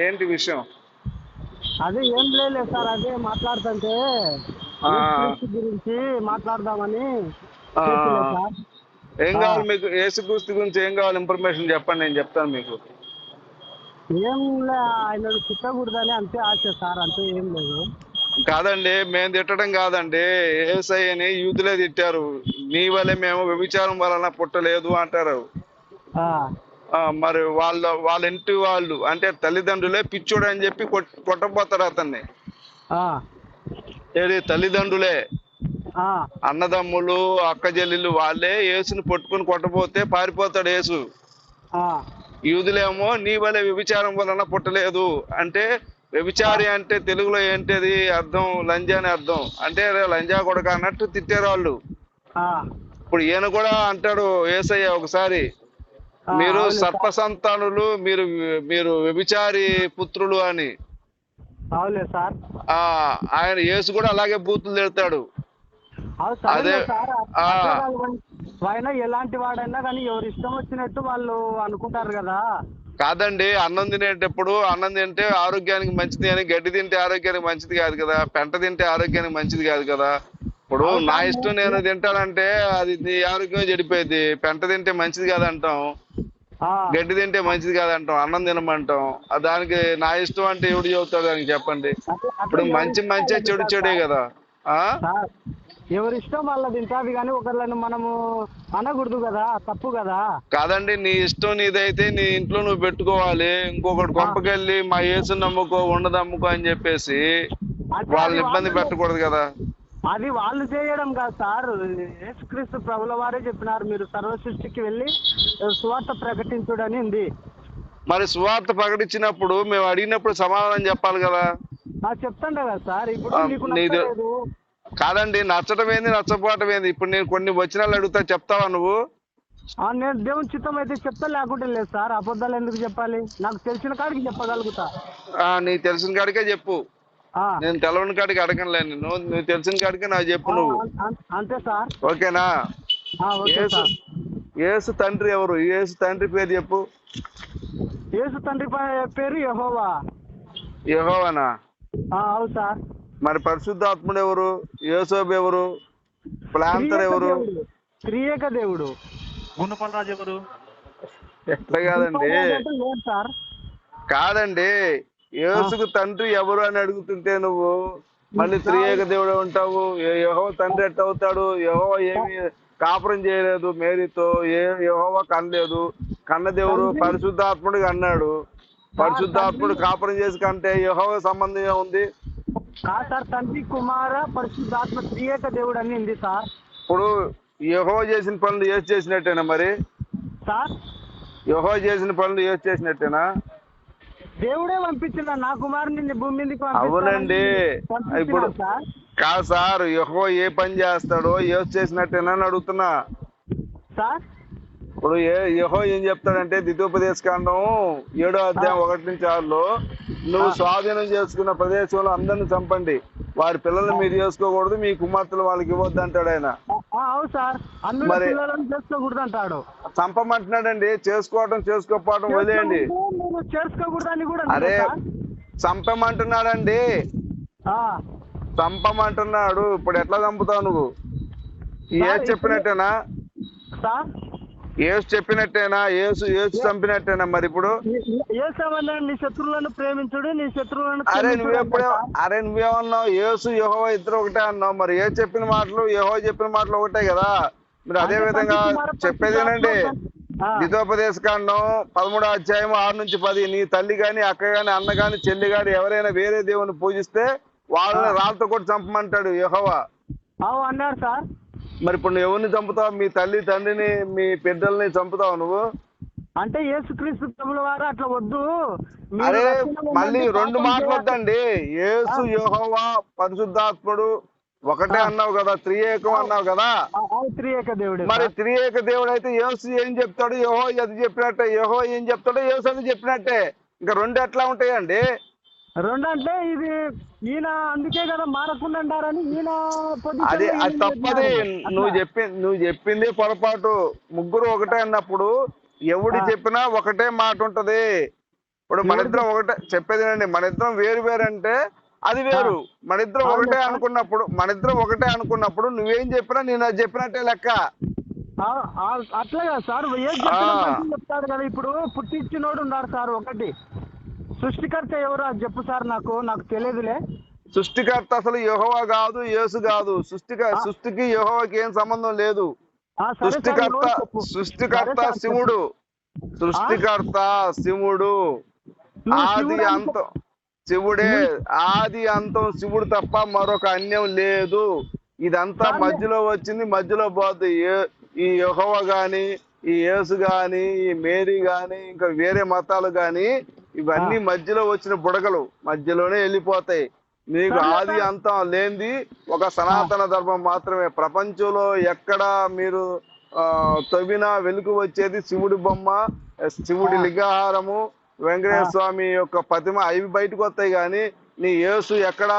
ఏంటి విషయం? అదే ఏం లేదు సార్ అదే మాట్లాడుతుంటే గురించి మాట్లాడదామని ఏం కావాలి మీకు? యేసుక్రీస్తు గురించి ఏం కావాలి? ఇన్ఫర్మేషన్ చెప్పండి నేను చెప్తాను మీకు. ఏం లే ఆయన తిట్టకూడదని అంతే ఆశ సార్ అంతే ఏం లేదు. కాదండి మేము తిట్టడం కాదండి. ఏసయ్యని యూతులే తిట్టారు. నీ వల్లే మేము వ్యభిచారం వలన పుట్టలేదు అంటారు. మరి వాళ్ళ వాళ్ళ ఇంటి వాళ్ళు అంటే తల్లిదండ్రులే పిచ్చోడు అని చెప్పి కొట్- కొట్టబోతారు అతన్ని. ఏది తల్లిదండ్రులే? అన్నదమ్ములు అక్క చెల్లెళ్ళు వాళ్ళే యేసుని పట్టుకుని కొట్టబోతే పారిపోతాడు యేసు. యూదులేమో నీ వలె వ్యభిచారం వలన పుట్టలేదు. అంటే వ్యభిచారి అంటే తెలుగులో ఏంటిది అర్థం? లంజా అని అర్థం. అంటే లంజా కొడక అన్నట్టు తిట్టారు వాళ్ళు ఇప్పుడు ఈయన కూడా అంటాడు ఏసయ్య ఒకసారి మీరు. సర్ప సంతానులు మీరు మీరు వ్యభిచారి పుత్రులు అని. ఆయన యేసు కూడా అలాగే బూతులు తిడతాడు. అదే, ఆయన ఎలాంటి వాడైనా కానీ ఎవరు ఇష్టం వచ్చినట్టు వాళ్ళు అనుకుంటారు కదా. కాదండి అన్నం తినేటప్పుడు అన్నం తింటే ఆరోగ్యానికి మంచిది అని గడ్డి తింటే ఆరోగ్యానికి మంచిది కాదు కదా పెంట తింటే ఆరోగ్యానికి మంచిది కాదు కదా. ఇప్పుడు నా ఇష్టం నేను తింటానంటే అది నీ ఆరోగ్యం చెడిపోయింది. పెంట తింటే మంచిది కాదంటాం. గడ్డి తింటే మంచిది కాదంటాం. అన్నం తినమంటాం. దానికి నా ఇష్టం అంటే ఎవడు చెబుతాడు దానికి చెప్పండి. ఇప్పుడు మంచి మంచి చెడు చెడే. కదా. ఎవరి ఇష్టం వాళ్ళది తింటాది కానీ ఒకళ్ళని మనము అనకూడదు కదా. తప్పు కదా. కాదండి నీ ఇష్టం నీదైతే నీ ఇంట్లో నువ్వు పెట్టుకోవాలి. ఇంకొకటి కొంపకెళ్ళి మా యేసు నమ్ముకో ఉండదు అమ్ముకో అని చెప్పేసి వాళ్ళని ఇబ్బంది పెట్టకూడదు కదా. అది వాళ్ళు చేయడం కాదు సార్. యేసుక్రీస్తు ప్రభుల వారే చెప్పినారు మీరు సర్వ సృష్టికి వెళ్ళి సువార్త ప్రకటించుడని ఉంది. మరి సువార్త ప్రకటించినప్పుడు మేము అడిగినప్పుడు సమాధానం చెప్పాలి కదా? ఆ, చెప్తాండే కదా సార్. ఇప్పుడు నీకు కాదండి నచ్చటం ఏంది నచ్చపోవటం ఏంది? ఇప్పుడు నేను కొన్ని వచనాలు అడుగుతా చెప్తావా నువ్వు? ఆ, నేను దేవుని చిత్తం అయితే చెప్తా లేకుంటే లేదు సార్. అబద్ధాలు ఎందుకు చెప్పాలి? నాకు తెలిసిన కాడికి చెప్పగలుగుతా. నీకు తెలిసిన కాడికే చెప్పు. నేను తెలవని కాడికి అడగనులే నేను నువ్వు తెలిసిన కాడికే నాకు చెప్పు నువ్వు. అంతే సార్. ఓకేనా? ఆ, ఓకే యేసు సార్. యేసు తండ్రి ఎవరు? యేసు తండ్రి పేరు చెప్పు. యేసు తండ్రి పేరు యెహోవా. యెహోవానా? ఆ, అవును సార్. మరి పరిశుద్ధాత్ముడు ఎవరు? యేసోబు ఎవరు? ప్లాంతర్ ఎవరు. త్రియేక దేవుడు. గుండపలరాజు ఎవరు? ఎట్లా కాదండి? కాదండి. యేసుకు తండ్రి ఎవరు అని అడుగుతుంటే నువ్వు మళ్ళీ త్రియేక దేవుడు ఉంటావు యహో తండ్రి ఎట్ట అవుతాడు? యహో ఏమి కాపురం చేయలేదు మేరీతో ఏ యహోవ కనలేదు. కన్న దేవుడు పరిశుద్ధాత్ముడు అన్నాడు. పరిశుద్ధాత్ముడు కాపురం చేసి కంటే యహోవ సంబంధం ఏముంది కాదు సార్ తండ్రి కుమార పరిశుద్ధాత్మ త్రియేక దేవుడు అని ఉంది సార్. ఇప్పుడు యహో చేసిన పనులు ఏసు చేసినట్టేనా మరి? సార్. యహో చేసిన పనులు ఏసు చేసినట్టేనా? దేవుడే పంపించిన నా కుమారుని భూమి మీదకి అవునండి. ఇప్పుడు- కాదు సార్ యహో ఏ పని చేస్తాడో ఏసు చేసినట్టేనా అని అడుగుతున్నా. సార్? ఇప్పుడు ఏ యహో ఏం చెప్తాడంటే ద్వితోపదేశ కాండం ఏడో అధ్యాయం ఒకటి నుంచి ఆరులో నువ్వు స్వాధీనం చేసుకున్న ప్రదేశంలో అందరిని చంపండి. వారి పిల్లల్ని మీరు చేసుకోకూడదు మీ కుమార్తెలు వాళ్ళకి ఇవ్వద్దు అంటాడు ఆయన. మరి- చేసుకోకూడదు అంటాడు. చంపమంటున్నాడండి. చేసుకోవటం చేసుకోకపోవటం వదిలేయండి. నువ్వు చేసుకోకూడదని కూడా అరే. చంపమంటున్నాడండి. చంపమంటున్నాడు. ఇప్పుడు ఎట్లా చంపుతావు నువ్వు? ఏసు చెప్పినట్టేనా? ఏసు చెప్పినట్టేనా? ఏసు ఏసు చంపినట్టేనా మరి ఇప్పుడు? ఏ నీ శత్రువులను ప్రేమించుడు నీ శత్రువులను అరే నువ్వెప్పుడే. అరే నువ్వేమన్నావు? యేసు యహో ఇద్దరు ఒకటే అన్నావు మరి. ఏ చెప్పిన మాటలు? యహో చెప్పిన మాటలు ఒకటే కదా. మీరు అదే విధంగా చెప్పేదేనండి ఆ, దితోపదేశ కాండం పదమూడో అధ్యాయం ఆరు నుంచి పది. నీ తల్లి గాని అక్క గాని అన్న గాని చెల్లి గాని ఎవరైనా వేరే దేవుని పూజిస్తే వాళ్ళని రాళ్ళతో కొట్టి చంపమంటాడు యహోవా. అవు అన్నాడు సార్. మరి ఇప్పుడు నువ్వు ఎవరిని చంపుతావు? మీ తల్లి తండ్రిని మీ పెద్దల్ని చంపుతావు నువ్వు? అంటే యేసుక్రీస్తు ప్రభుల వారు అట్లా వద్దు. అరే మళ్ళీ రెండు మాటలు. వద్దండి. యేసు యెహోవా పరిశుద్ధాత్ముడు ఒకటే అన్నావు కదా త్రియేకం అన్నావు కదా. ఆ, అవును, త్రియేక దేవుడే. మరి సార్. త్రియేక దేవుడు అయితే యేసు ఏం చెప్తాడు? యహో అది చెప్పినట్టే యహో ఏం చెప్తాడో యేసు అది చెప్పినట్టే. ఇంకా రెండు ఎట్లా ఉంటాయండి? రెండు అంటే ఇది ఈయన అందుకే కదా మారకుండా అంటారని ఈయన అది అది తప్పది. నువ్వు. చెప్పి నువ్వు చెప్పింది పొరపాటు. ముగ్గురు ఒకటే అన్నప్పుడు ఎవడు. చెప్పినా ఒకటే మాట ఉంటది. ఇప్పుడు మన ఇద్దరం ఒకటే చెప్పేది అండి మన ఇద్దరం వేరు వేరు అంటే అది వేరు. మన ఇద్దరం ఒకటే. అనుకున్నప్పుడు మన ఇద్దరం ఒకటే అనుకున్నప్పుడు నువ్వేం చెప్పినా నేను అది చెప్పినట్టే లెక్క. ఆ, ఆ, అట్లే కదా సార్. చెప్తాడు కదా. ఇప్పుడు పుట్టించినోడు ఉన్నాడు సార్ ఒకటి. సృష్టికర్త ఎవరు అది చెప్పు సార్ నాకు. నాకు తెలియదులే. సృష్టికర్త అసలు యెహోవా కాదు యేసు కాదు. సృష్టిక. సృష్టికి యెహోవాకి ఏం సంబంధం లేదు. సృష్టికర్త సార్, శివుడు. సృష్టికర్త శివుడు. ఆది శివుడు అంతం శివుడే ఆది అంతం శివుడు తప్ప మరొక అన్యం లేదు. ఇదంతా మధ్యలో వచ్చింది. మధ్యలో పోద్ది ఏ- ఈ యెహోవ గాని ఈ యేసు గాని ఈ మేరీ గాని ఇంకా వేరే మతాలు గాని ఇవన్నీ మధ్యలో వచ్చిన బుడగలు మధ్యలోనే వెళ్ళిపోతాయి. మీకు ఆది. అంతం లేనిది ఒక సనాతన ధర్మం మాత్రమే. ప్రపంచంలో ఎక్కడ మీరు తవ్వినా వెలుగు వచ్చేది శివుడి బొమ్మ శివుడి. లింగాహారము వెంకటేశ్వర స్వామి యొక్క ప్రతిమ అవి బయటకు వస్తాయి కానీ నీ యేసు ఎక్కడ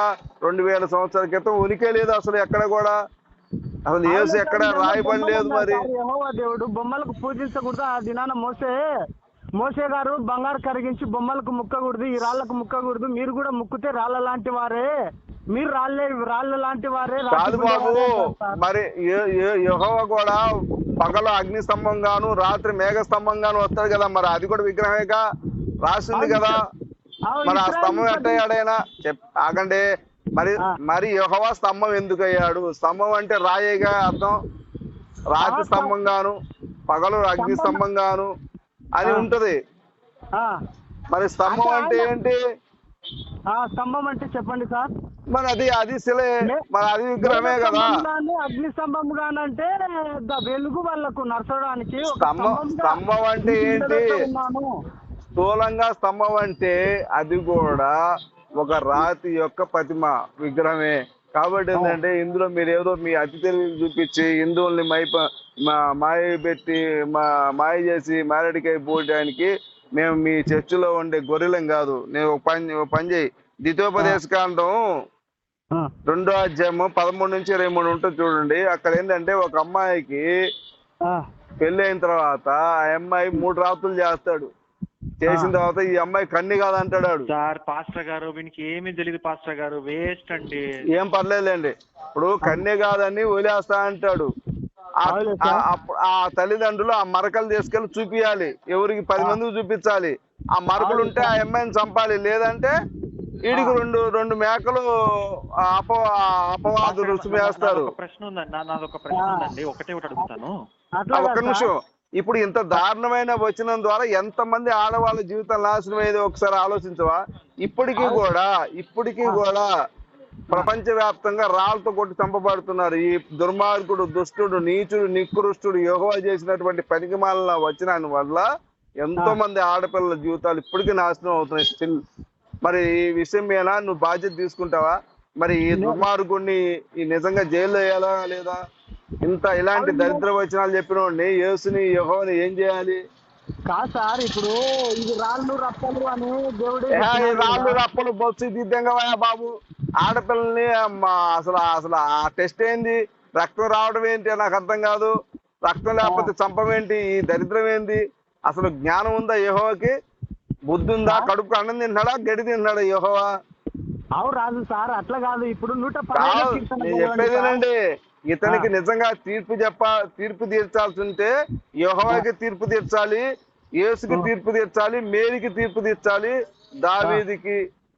రెండు వేల సంవత్సరాల క్రితం ఉనికే లేదు అసలు ఎక్కడ కూడా? అసలు యేసు ఎక్కడ రాయబడి లేదు మరి? దేవుడు. బొమ్మలకు పూజించకూడదు. ఆ దినాన మోసే మోసే గారు బంగారు కరిగించి బొమ్మలకు ముక్కకూడదు ఈ రాళ్ళకు ముక్కకూడదు. మీరు కూడా ముక్కితే రాళ్ళ లాంటి వారే. మీరు రాళ్ళే రాళ్ళ లాంటి వారే కాదు గుండె బాబు. మరి యెహోవా కూడా పగల అగ్ని స్తంభం గాను రాత్రి మేఘ స్తంభం గాను వస్తాడు కదా మరి. అది కూడా విగ్రహమేగా? రాసింది కదా. మరి ఆ స్తంభం ఎట్టయ్యాడైనా? చెప్ ఆగండి. మరి. మరి యెహోవా స్తంభం ఎందుకు అయ్యాడు? స్తంభం అంటే రాయేగా అర్థం? రాతి స్తంభం గాను పగలు అగ్ని స్తంభం- గాను అని. ఉంటది. మరి స్తంభం అంటే ఏంటి? ఆ స్తంభం అంటే చెప్పండి సార్. మరి అది అది శిలే. మరి అది విగ్రహమే కదా. అగ్ని స్తంభం గానంటే వెలుగు వాళ్ళకు నడచడానికి ఒక స్తంభం- స్తంభం అంటే ఏంటి? స్థూలంగా స్తంభం అంటే అది కూడా ఒక రాతి యొక్క ప్రతిమ విగ్రహమే. కాబట్టి ఏంటంటే ఇందులో మీరు ఏదో మీ అతి తెలివి చూపించి హిందువుల్ని మా- మాయ పెట్టి మా మాయ చేసి మారేడికాయ పోయడానికి మేము మీ చర్చిలో ఉండే గొర్రెలం కాదు. నేను ఒక పని పని చేయి ద్వితోపదేశ కాండం రెండో అధ్యాయము పదమూడు నుంచి ఇరవై మూడు ఉంటుంది చూడండి. అక్కడ ఏంటంటే ఒక అమ్మాయికి ఆ, పెళ్ళి అయిన తర్వాత ఆ అమ్మాయి మూడు రాత్రులు చేస్తాడు. చేసిన. తర్వాత ఈ అమ్మాయి కన్ని కాదంటాడు. సార్ పాస్టర్ గారు వీనికి ఏమీ తెలియదు పాస్టర్ గారు. వేస్ట్ అండి. ఏం పర్లేదులేండి. ఇప్పుడు కన్య కాదని వదిలేస్తా అంటాడు. ఆ- తల్లిదండ్రులు ఆ మరకలు తీసుకెళ్ళి చూపియాలి. ఎవరికి పది. మందికి చూపించాలి. ఆ మరకలు ఉంటే ఆ అమ్మాయిని చంపాలి. లేదంటే వీడికి రెండు రెండు మేకలు అప అపవాదు వేస్తారు నాదొక ప్రశ్న ఉందండి. నాదొక ప్రశ్న. ఉందండి. ఒకటే ఒకటి అడుగుతాను. ఒక్క నిమిషం. ఇప్పుడు ఇంత దారుణమైన వచనం ద్వారా ఎంత మంది ఆడవాళ్ళ జీవితం నాశనం అయ్యేది ఒకసారి ఆలోచించవా? ఇప్పటికీ కూడా ఇప్పటికీ కూడా ప్రపంచ వ్యాప్తంగా రాళ్ళతో కొట్టి చంపబడుతున్నారు. ఈ దుర్మార్గుడు దుష్టుడు నీచుడు నికృష్టుడు యోగవా చేసినటువంటి పనికిమాలిన వచనాన్ని వల్ల ఎంతో మంది ఆడపిల్లల జీవితాలు ఇప్పటికీ నాశనం అవుతున్నాయి. స్టిల్ మరి ఈ విషయం మీద నువ్వు బాధ్యత తీసుకుంటావా? మరి ఈ దుర్మార్గుడిని ఈ నిజంగా జైల్లో వేయాలా లేదా? ఇంత ఇలాంటి దరిద్ర వచనాలు చెప్పిన వాడిని యేసుని యెహోవాని ఏం చేయాలి? కాదు సార్ ఇప్పుడు ఇది రాళ్ళు రప్పలు అని దేవుడు రాళ్ళు రప్పలు బొత్సు దిద్దంగా బాబు. ఆడపిల్లల్ని అమ్మా, అసలు అసలు ఆ టెస్ట్ ఏంది? రక్తం రావడం ఏంటి నాకు అర్థం కాదు. రక్తం లేకపోతే చంపం ఏంటి? ఈ దరిద్రం ఏంది? అసలు జ్ఞానం ఉందా యెహోవాకి? బుద్ధి ఉందా? కడుపుకు అన్నం తింటున్నాడా గడి తింటున్నాడా యెహోవా? అవు రాదు సార్ అట్లా కాదు. ఇప్పుడు నూట. చెప్పేదేనండి ఇతనికి. నిజంగా తీర్పు చెప్ప తీర్పు తీర్చాల్సి ఉంటే యెహోవాకి తీర్పు తీర్చాలి యేసుకి. తీర్పు తీర్చాలి మేరీకి తీర్పు తీర్చాలి దావీదికి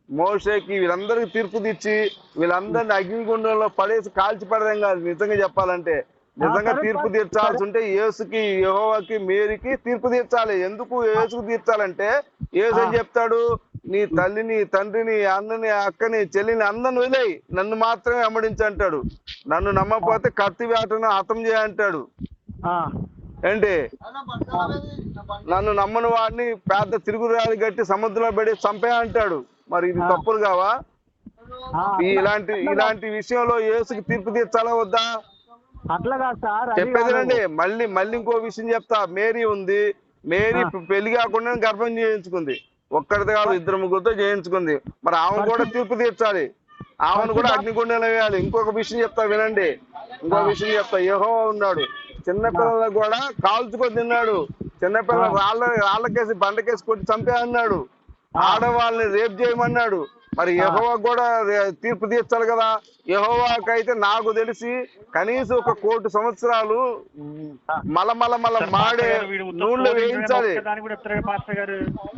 మోషేకి వీళ్ళందరికి తీర్పు తీర్చి వీళ్ళందరిని అగ్నిగుండంలో పడేసి కాల్చి పడడం కాదు నిజంగా చెప్పాలంటే నిజంగా తీర్పు తీర్చాల్సి. ఉంటే యేసుకి యెహోవాకి మేరీకి తీర్పు తీర్చాలి ఎందుకు యేసుకు తీర్చాలంటే యేసు ఆ. చెప్తాడు నీ తల్లిని తండ్రిని అన్నని అక్కని చెల్లిని అందరిని వదిలేయి. నన్ను మాత్రమే వెంబడించి అంటాడు. నన్ను నమ్మకపోతే కత్తి వేటను హతం చేయ అంటాడు. ఆ, ఏంటి? నన్ను నమ్మని వాడిని పెద్ద తిరుగురాలి గట్టి సముద్రంలో పెట్టి చంపే అంటాడు. మరి ఇది. తప్పులు కావా? ఇలాంటి ఇలాంటి విషయంలో యేసుకి తీర్పు తీర్చాలా వద్దా? అట్లా కాదు సార్. అది చెప్పేదినండి కాదు. మళ్ళీ మళ్ళీ ఇంకో విషయం చెప్తా. మేరీ ఉంది. మేరీ. పెళ్ళి కాకుండా గర్భం చేయించుకుంది. ఒక్కడిది కాదు ఇద్దరు ముగ్గురితో చేయించుకుంది మరి ఆమె కూడా తీర్పు తీర్చాలి. ఆమెను కూడా అగ్నిగుండంలో వేయాలి. ఇంకొక విషయం చెప్తా వినండి. ఇంకొక. విషయం చెప్తా. యహో ఉన్నాడు. చిన్నపిల్లలకు కూడా కాల్చుకొని తిన్నాడు. చిన్నపిల్లలు రాళ్ళ రాళ్ళకేసి బండకేసి కొట్టి చంపే అన్నాడు ఆడవాళ్ళని రేప్ చేయమన్నాడు. మరి యహోవా కూడా తీర్పు తీర్చాలి కదా. యహోవాకైతే నాకు తెలిసి కనీసం ఒక కోటి సంవత్సరాలు మల మల మల మాడే నూనెలో వేయించాలి. దాని కూడా చెప్తారు పాస్టర్ గారు.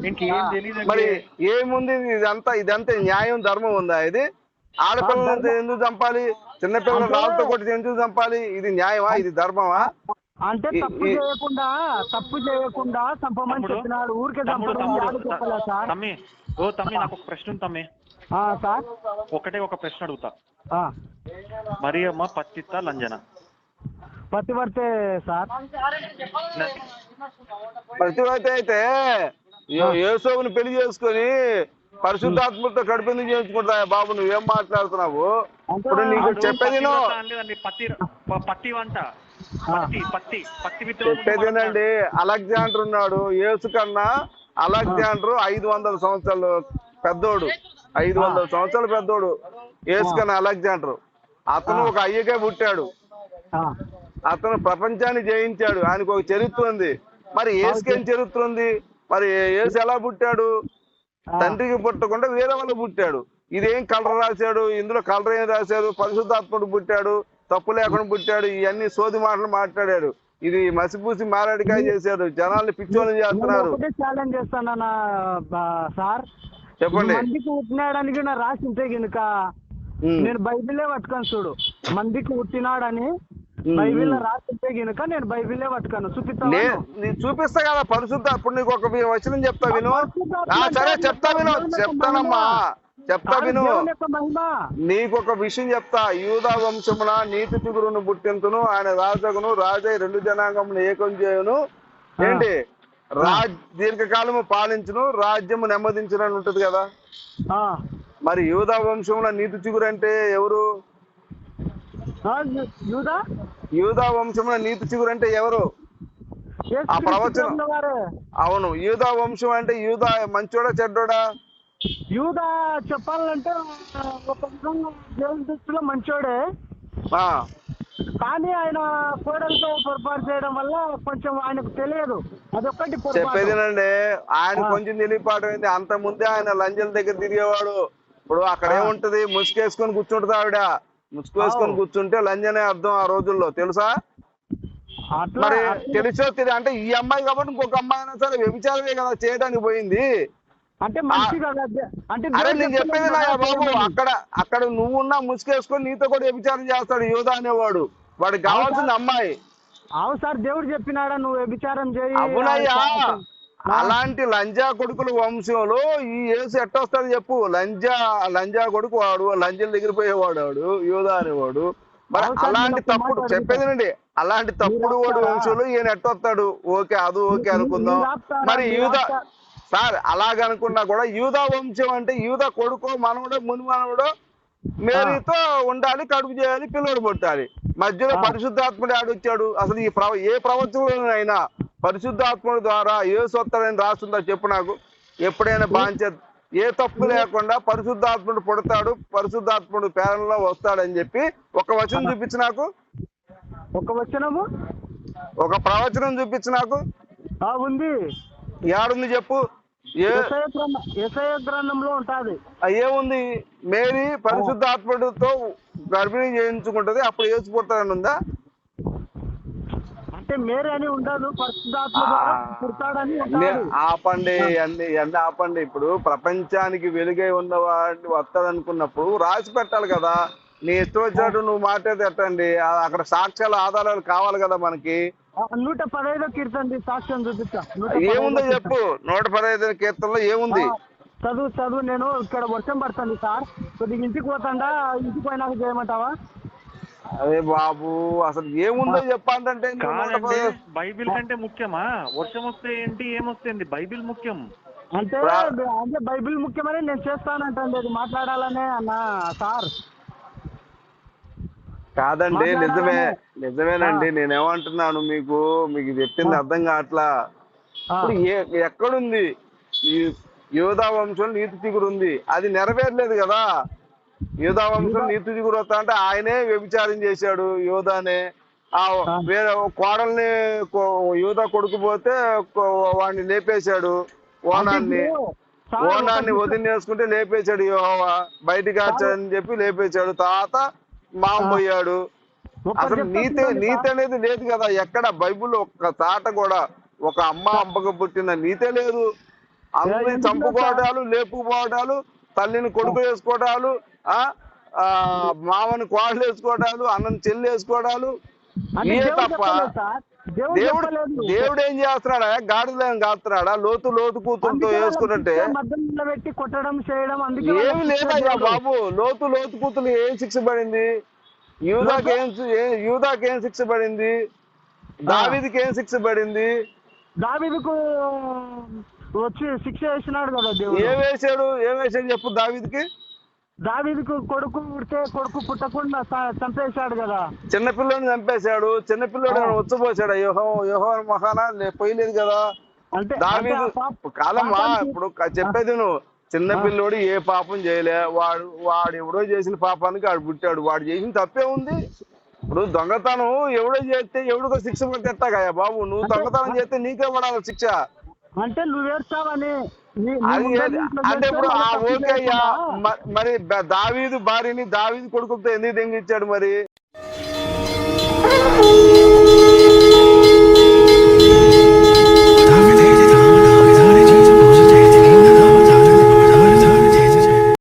ఇంకేం తెలియదు మరి ఏముంది? ఇదంతా ఇదంతా న్యాయం ధర్మం ఉందా ఇది? ఆడపిల్లలు ఎందుకు చంపాలి? చిన్నపిల్లలు రాళ్ళతో కొట్టి ఎందుకు చంపాలి? ఇది న్యాయమా? ఇది ధర్మమా? అంటే తప్పు చేయకుండా తప్పు చేయకుండా చంపమని చెప్పినాడు. ఊరికే తమ్ముడు చంపడం తమ్ముడు తమ్మి ఓ తమ్మి నాకు ఒక ప్రశ్న ఉంది తమ్మి. సార్? ఒకటే ఒక ప్రశ్న అడుగుతా. ఆ, మరి అమ్మ పత్తిత్త లంజన. పతివర్తే సార్. ప్రతివైతే అయితే యో- యేసోవుని పెళ్ళి చేసుకొని పరిశుద్ధాత్మతో కడుపుందుకు చేయించుకుంటా బాబు నువ్వేం మాట్లాడుతున్నావు? ఇప్పుడు నీకు చెప్పేది పత్తి పత్తి వంట. పత్తి పత్తి పత్తి విత్తనం చెప్పేదేనండి అలెగ్జాండర్ ఉన్నాడు. యేసు కన్నా అలెగ్జాండర్ ఐదు వందల సంవత్సరాలు పెద్దోడు. ఐదు వందల సంవత్సరాలు పెద్దోడు యేసు కన్నా అలెగ్జాండర్. అతను ఒక అయ్యకే పుట్టాడు. అతను ప్రపంచాన్ని జయించాడు. ఆయనకు ఒక చరిత్ర ఉంది. మరి ఏసుకేం చరిత్ర ఉంది? మరి ఏసు ఎలా పుట్టాడు? తండ్రికి పుట్టకుండా వేరే వాళ్ళు పుట్టాడు. ఇదేం కలర్ రాశాడు? ఇందులో కలర్ ఏం రాశాడు? పరిశుద్ధాత్ముడు పుట్టాడు తప్పు లేకుండా పుట్టాడు ఇవన్నీ సోది మాటలు మాట్లాడాడు. ఇది మసిపూసి మారాడికాయ చేశాడు. జనాల్ని పిచ్చోని నేను చేస్తున్నారు. ఒకటే ఛాలెంజ్ చేస్తాను సార్. చెప్పండి. మందికి పుట్టినాడానికి నా రాసి ఉంటే గినుక. నేను బైబిలే పట్టుకొని చూడు. మందికి పుట్టినాడని ఉమ్, బైబిల్ ఉమ్. రాసి ఉంటే గినుక నేను బైబిలే పట్టుకోను చూపిస్తాను నేను చూపిస్తా కదా పరిశుద్ధ ఇప్పుడు నీకు ఒక వి- వచనం చెప్తా విను. సరే చెప్తా విను చెప్తానమ్మా. చెప్తా విను. నీకు ఒక విషయం చెప్తా. యూదా వంశమున నీతి చిగురును పుట్టింతును. ఆయన రాజగును రాజై రెండు జనాంగమును ఏకం చేయును. ఏంటి? రాజ్ దీర్ఘకాలము పాలించును రాజ్యము నెమ్మదించును అని ఉంటది కదా? ఆ, మరి యూదా వంశమున నీతి చిగురు అంటే ఎవరు? ఆ, యూదా? యూదా వంశమున నీతి చిగురు అంటే ఎవరు యేసుక్రీస్తు ప్రవచనం. అవును యూదా వంశం అంటే యూదా మంచోడా చెడ్డోడా? యూదా చెప్పాలంటే ఆ, ఒక విధంగా దేవుని దృష్టిలో మంచోడే. ఆ, కానీ ఆయన కోడలతో పొరపాటు చేయడం వల్ల కొంచెం ఆయనకు తెలియదు. అదొక్కటి చెప్పేదేనండి ఆయన. కొంచెం తెలియపాటమైంది అంత ముందే ఆయన లంజల దగ్గర తిరిగేవాడు. ఇప్పుడు అక్కడ ఏముంటది ముసుకేసుకొని కూర్చుంటది ఆవిడ. ముసుకేసుకొని. కూర్చుంటే లంజనే అర్థం ఆ రోజుల్లో. తెలుసా? అట్లా మరి తెలిసో తెలియ అంటే ఈ అమ్మాయి కాబట్టి ఇంకొక అమ్మాయి అయినా సరే వ్యభిచారమే కదా చేయడానికి పోయింది. అంటే నేను చెప్పేది బాబు. అక్కడ అక్కడ నువ్వున్నా ముసుకేసుకొని నీతో కూడా వ్యభిచారం చేస్తాడు యోధా అనేవాడు. వాడికి కావాల్సింది అమ్మాయి. అవు సార్ దేవుడు చెప్పినాడా నువ్వు వ్యభిచారం చేయి అవునయ్యా అలాంటి లంజా కొడుకుల వంశంలో ఈ యేసు ఎట్టొస్తుంది చెప్పు. లంజా లంజా కొడుకు వాడు లంజల దగ్గర పోయేవాడు వాడు యోధా అనేవాడు. మరి అవును అలాంటి తప్పుడు చెప్పేదినండి అలాంటి తప్పుడు వాడు? వంశంలో ఈయన ఎట్టొస్తాడు? ఓకే అది ఓకే అనుకుందాం. మీరు యూదా? సార్ అలాగనుకున్నా కూడా యూదా వంశం అంటే యూదా కొడుకు మనవడో ముని మనవడో మేరీతో ఉండాలి కడుపు చేయాలి పిల్లడు పుట్టాలి. మధ్యలో. పరిశుద్ధాత్ముడు ఆడొచ్చాడు అసలు ఈ ప్రవ ఏ ప్రవచనంలోనైనా పరిశుద్ధాత్ముడి ద్వారా ఏ సొత్తలని రాస్తుందో చెప్పు నాకు? ఎప్పుడైనా బాంచ ఏ తప్పు లేకుండా పరిశుద్ధాత్ముడు పుడతాడు పరిశుద్ధాత్ముడు పేరంలో వస్తాడని చెప్పి ఒక వచనం చూపించు నాకు. ఒక వచనము? ఒక ప్రవచనం చూపించు నాకు. ఉంది. ఏడుంది చెప్పు. గ్రంథంలో ఉంటది. ఏముంది? మేరీ పరిశుద్ధాత్ముడితో గర్భిణీ చేయించుకుంటది అప్పుడు ఏసు పుడతాడని ఉందా? అంటే మేరీ అని ఉండదు పుడతాడని ఆపండి అన్ని అన్ని ఆపండి. ఇప్పుడు ప్రపంచానికి వెలుగై ఉన్న వాడిని వస్తాడనుకున్నప్పుడు రాసి పెట్టాలి కదా. నీ ఇష్టం వచ్చినట్టు నువ్వు మాట్లాడితే ఎట్టండి? ఆ- అక్కడ సాక్ష్యాల ఆధారాలు కావాలి కదా మనకి. నూట పదహైదో కీర్తన సాక్ష్యం చూపిస్తా. ఏముందో చెప్పు. నూట పదహైదు కీర్తనలో ఏముంది? చదువు చదువు నేను ఇక్కడ వర్షం పడుతుంది సార్. కొద్దిగా ఇంటికి పోతాండా ఇంటికి పోయినాక చేయమంటావా? అదే బాబు అసలు ఏముందో చెప్పాలంటే బైబిల్ కంటే ముఖ్యమా? వర్షం వస్తే ఏంటి ఏమొస్తుంది బైబిల్ ముఖ్యం. అంటే అంటే బైబిల్ ముఖ్యమని నేను చేస్తానంటండి అది మాట్లాడాలనే అన్న సార్. కాదండి. నిజమే నిజమేనండి. నేనేమంటున్నాను మీకు మీకు చెప్పింది అర్థం కావట్లా? ఎక్కడుంది? ఈ యోధా వంశం నీతి చిగురు ఉంది. అది నెరవేరలేదు కదా? యోధా వంశం నీతి చిగురు వస్తా అంటే ఆయనే వ్యభిచారం చేశాడు యోధానే. ఆ. వేరే కోడల్ని యోధా కొడుకు పోతే వాడిని లేపేశాడు ఓనాన్ని. ఓనాన్ని వేసుకుంటే లేపేశాడు యెహోవా. బయటికి వచ్చాడని చెప్పి లేపేశాడు. తర్వాత మామ పోయాడు. అసలు నీతి నీతి. అనేది లేదు కదా. ఎక్కడ బైబిల్లో ఒక్క తాట కూడా ఒక అమ్మ అంబక పుట్టిన నీతే లేదు. అందరిని ఎందుకు చంపుకోవడాలు లేపుకుపోవడాలు తల్లిని కొడుకు వేసుకోవడాలు ఆ మామని కోడలు వేసుకోవడాలు అన్నని చెల్లి వేసుకోవడాలు. ఇవే దేవుడు తప్ప. దేవుడు దేవుడు ఏం చేస్తున్నాడా? గాడిలో ఏం కాస్తున్నాడా? లోతు లోతు కూతురుతో వేసుకున్నట్టే నిలబెట్టి కొట్టడం చేయడం అందుకే ఏమి లేదయ్యా. బాబు. లోతు లోతు కూతురు ఏం శిక్ష పడింది? యూదాకి ఏం ఏ- యూదాకి ఏం శిక్ష పడింది? దావీదికి ఏం శిక్ష పడింది? దావీదుకు వచ్చి శిక్ష వేసినాడు కదా దేవుడు. ఏం వేసాడు ఏం వేసాడు చెప్పు దావీదికి? దావీదుకు కొడుకు పుడితే కొడుకు పుట్టకుండా చంపేశాడు కదా. చిన్నపిల్లని చంపేశాడు. చిన్నపిల్లోడు వచ్చపోసాడు యోహో యోహో మహానా పోయలేదు కదా. అంటే దావీదు పాపానికి- ఇప్పుడు చెప్పేది నువ్వు. చిన్న పిల్లోడు ఏ పాపం చేయలే. వాడు వాడు ఎవడో చేసిన పాపానికి వాడు పుట్టాడు. వాడు చేసిన తప్పే ఉంది. ఇప్పుడు దొంగతనం ఎవడో చేస్తే ఎవడికో శిక్ష పడితేట్టాగా బాబు? నువ్వు దొంగతనం చేస్తే నీకే పడాలి శిక్ష. అంటే నువ్వు అంటే ఇప్పుడు ఆ ఓకే అయ్యా మరి దావీదు భార్యని దావీదు కొడుకులతో ఎందుకు దెంగిచ్చాడు మరి?